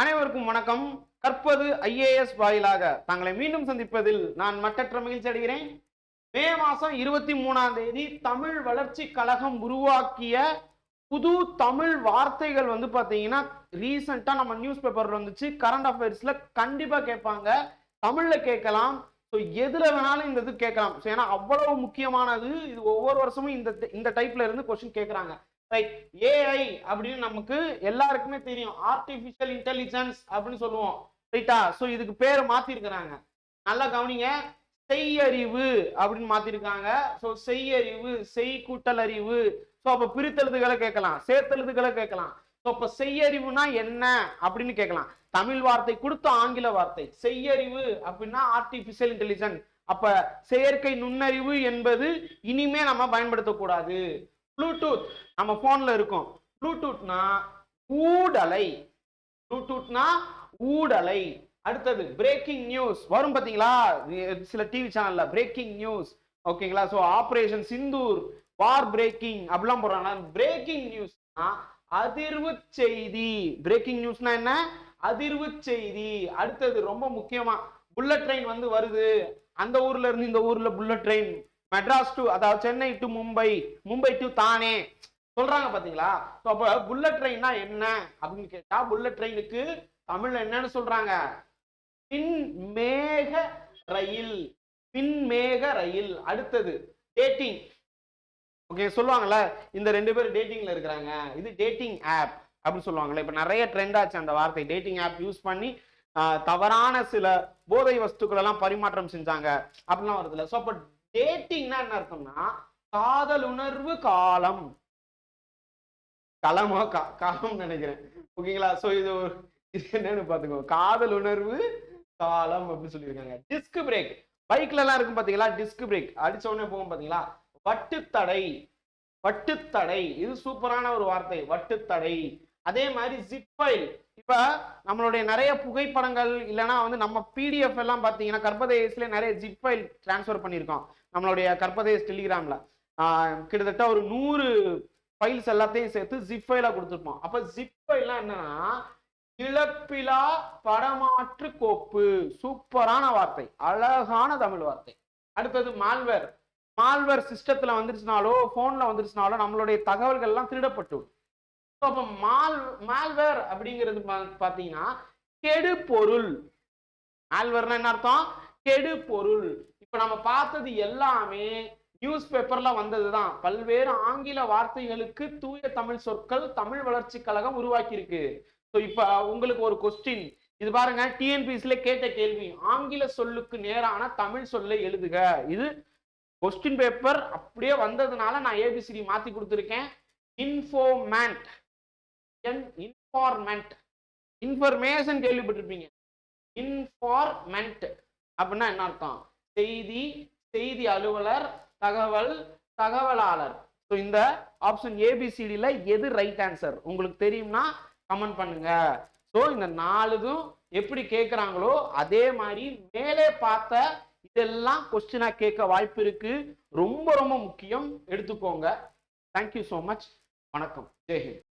அனைவருக்கும் வணக்கம். கற்பது ஐஏஎஸ் வாயிலாக தங்களை மீண்டும் சந்திப்பதில் நான் மட்டற்ற மகிழ்ச்சி அடைகிறேன். மே மாசம் இருபத்தி மூணாம் தேதி தமிழ் வளர்ச்சி கழகம் உருவாக்கிய புது தமிழ் வார்த்தைகள் வந்து பார்த்தீங்கன்னா ரீசெண்டா நம்ம நியூஸ் பேப்பர்ல வந்துச்சு. கரண்ட் அஃபேர்ஸ்ல கண்டிப்பாக கேட்பாங்க. தமிழ்ல கேட்கலாம். ஸோ எதுல வேணாலும் இந்த இது கேட்கலாம். ஸோ ஏன்னா அவ்வளவு முக்கியமானது. இது ஒவ்வொரு வருஷமும் இந்த இந்த டைப்ல இருந்து கொஸ்டின் கேட்குறாங்க. ரைட் ஏஐ அப்படின்னு நமக்கு எல்லாருக்குமே தெரியும். ஆர்டிஃபிஷியல் இன்டெலிஜென்ஸ் அப்படின்னு சொல்லுவோம். ரைட்டா ஸோ இதுக்கு பேரை மாத்திருக்கிறாங்க. நல்லா கவனிங்க. செய்யறிவு அப்படின்னு மாத்திருக்காங்க. ஸோ செய்யறிவு செய் கூட்டல் அறிவு ஸோ அப்போ பிரித்தெழுதுகளை கேட்கலாம். சேர்த்தெழுதுகளை கேட்கலாம். ஸோ இப்போ செய்யறிவுனா என்ன அப்படின்னு கேட்கலாம். தமிழ் வார்த்தை கொடுத்த ஆங்கில வார்த்தை. செய்யறிவு அப்படின்னா ஆர்டிஃபிஷியல் இன்டெலிஜென்ஸ் அப்ப செயற்கை நுண்ணறிவு என்பது இனிமே நம்ம பயன்படுத்தக்கூடாது. ப்ளூடூத் நம்ம போன்ல இருக்கும். ப்ளூடூத்னா ஊடலை. ப்ளூடூத்னா ஊடலை. அடுத்தது பிரேக்கிங் நியூஸ் வரும் பாத்தீங்களா? சில டிவி சேனல்ல பிரேக்கிங் நியூஸ் ஓகேங்களா? So operation Sindoor war breaking அப்படிலாம் போடுறாங்க. பிரேக்கிங் நியூஸ்னா அதிர்வு செய்தி. பிரேக்கிங் நியூஸ்னா என்ன? அதிர்வு செய்தி. அடுத்தது ரொம்ப முக்கியமா புல்லட் ட்ரெயின் வந்து வருது. அந்த ஊர்ல இருந்து இந்த ஊர்ல புல்லட் ட்ரெயின் மெட்ராஸ் டு அதாவது சென்னை டு மும்பை மும்பை டு தானே. சொல்றாங்க பாத்தீங்களா? ஸோ அப்போ புல்லட் ட்ரெயின்னா என்ன? அப்படின்னு கேட்டா புல்லட் ட்ரெயினுக்கு தமிழ்ல என்னன்னு சொல்றாங்க? பின்மேக ரயில். பின்மேக ரயில். அடுத்தது டேட்டிங் ஓகே சொல்லுவாங்கல்ல இந்த ரெண்டு பேரும் டேட்டிங்ல இருக்கிறாங்க. இது டேட்டிங் ஆப் அப்படின்னு சொல்லுவாங்கல்ல. இப்போ நிறைய ட்ரெண்ட் ஆச்சு அந்த வார்த்தை. டேட்டிங் ஆப் யூஸ் பண்ணி தவறான சில போதை வஸ்துக்கள் எல்லாம் பரிமாற்றம் செஞ்சாங்க. அப்படிலாம் வருதுல்ல. ஸோ அப்போ டேட்டிங்னா என்ன அர்த்தம்னா காதல் உணர்வு காலம். களமோ கா- காலம் நினைக்கிறேன். ஓகேங்களா? ஸோ இது ஒரு இது என்னன்னு பாத்துக்கோ காதல் உணர்வு காலம் அப்படின்னு சொல்லியிருக்காங்க. டிஸ்க் பிரேக் பைக்ல எல்லாம் இருக்கும் பாத்தீங்களா? டிஸ்க் பிரேக் அடிச்ச உடனே போகும் பாத்தீங்களா? வட்டுத்தடை. வட்டுத்தடை. இது சூப்பரான ஒரு வார்த்தை. வட்டுத்தடை. அதே மாதிரி ஜிப் ஃபைல் இப்போ நம்மளுடைய நிறைய புகைப்படங்கள் இல்லைன்னா வந்து நம்ம பிடிஎஃப் எல்லாம் பார்த்தீங்கன்னா கர்ப்பதேசத்துல நிறைய ஜிப் ஃபைல் டிரான்ஸ்ஃபர் பண்ணியிருக்கோம். நம்மளுடைய கர்ப்பதேஸ் டெலிகிராம்ல கிட்டத்தட்ட ஒரு நூறு ஃபைல்ஸ் எல்லாத்தையும் சேர்த்து ஜிப் ஃபைலாக கொடுத்துருப்போம். அப்போ ஜிப் ஃபைல்லாம் என்னன்னா இழப்பிலா படமாற்று கோப்பு. சூப்பரான வார்த்தை. அழகான தமிழ் வார்த்தை. அடுத்தது மால்வேர் மால்வேர் சிஸ்டத்தில் வந்துருச்சுனாலோ ஃபோனில் வந்துருச்சுனாலோ நம்மளுடைய தகவல்கள்லாம் திருடப்பட்டு அப்போ மால் மால்வேர் அப்படிங்கிறது பா- பாத்தீங்கன்னா கெடு பொருள். மால்வேர்னா என்ன அர்த்தம்? கெடு பொருள். இப்போ நம்ம பார்த்தது எல்லாமே நியூஸ் பேப்பர்ல வந்ததுதான். பல்வேறு ஆங்கில வார்த்தைகளுக்கு தூய தமிழ் சொற்கள் தமிழ் வளர்ச்சி கழகம் உருவாக்கி இருக்கு ஸோ இப்போ உங்களுக்கு ஒரு கொஸ்டின் இது பாருங்க டிஎன்பிசில கேட்ட கேள்வி. ஆங்கில சொல்லுக்கு நேரான தமிழ் சொல்லை எழுதுக. இது கொஸ்டின் பேப்பர் அப்படியே வந்ததுனால நான் ஏபிசிடி மாத்தி கொடுத்துருக்கேன். இன்ஃபோமேண்ட் இன்ஃபார்மெண்ட் இன்ஃபர்மேஷன் கேள்விப்பட்டிருப்பீங்க. இன்ஃபார்மெண்ட் அப்படின்னா என்ன அர்த்தம்? செய்தி செய்தி அலுவலர் தகவல் தகவலாளர். ஸோ இந்த ஆப்ஷன் ஏபிசிடியில் எது ரைட் ஆன்சர் உங்களுக்கு தெரியும்னா கமெண்ட் பண்ணுங்க. ஸோ இந்த நாலுதும் எப்படி கேட்குறாங்களோ அதே மாதிரி மேலே பார்த்த இதெல்லாம் கொஸ்டினா கேட்க வாய்ப்பு இருக்கு. ரொம்ப ரொம்ப முக்கியம். எடுத்துக்கோங்க. தேங்க்யூ ஸோ மச் வணக்கம். ஜெய்ஹிந்த்